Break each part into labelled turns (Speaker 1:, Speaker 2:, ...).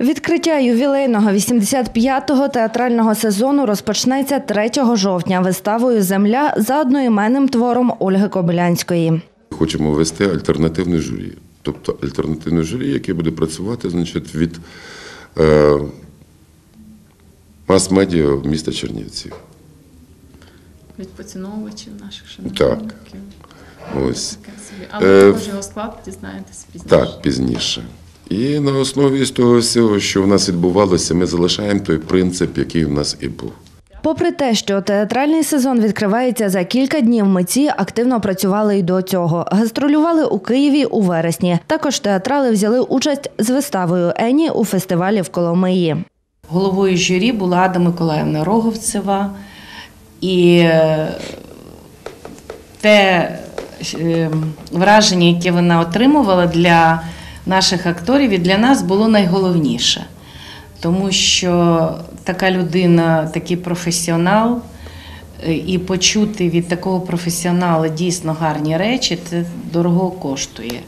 Speaker 1: Відкриття ювілейного 85-го театрального сезону розпочнеться 3 жовтня виставою Земля за одноіменним твором Ольги Кобилянської.
Speaker 2: Хочемо ввести альтернативне журі. Тобто альтернативне журі, яке буде працювати значить, від е, мас-медіа міста Чернівців.
Speaker 3: від поціновувачів наших
Speaker 2: Так. Ось.
Speaker 3: Таке собі. Але
Speaker 2: Е,
Speaker 3: також його склад дізнаєтесь пізніше.
Speaker 2: Так, пізніше. І на основі з того всього, що в нас відбувалося, ми залишаємо той принцип, який в нас і був.
Speaker 1: Попри те, що театральний сезон відкривається за кілька днів, митці активно працювали й до цього. Гастролювали у Києві у вересні. Також театрали взяли участь з виставою Ені у фестивалі в Коломиї.
Speaker 4: Головою журі була Ада Миколаївна Роговцева. І е, те е, враження, яке вона отримувала для наших акторів і для нас було найголовніше. Тому що така людина, такий професіонал, е, і почути від такого професіонала дійсно гарні речі, це дорого коштує.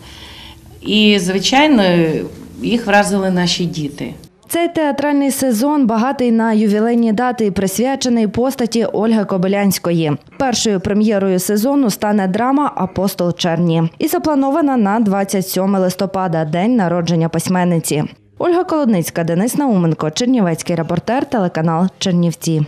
Speaker 4: І, звичайно, їх вразили наші діти.
Speaker 1: Цей театральний сезон багатий на ювілейні дати присвячений постаті Ольги Кобилянської. Першою прем'єрою сезону стане драма Апостол Черні і запланована на 27 листопада, день народження письменниці. Ольга Колодницька, Денис Науменко, Чернівецький репортер, телеканал Чернівці.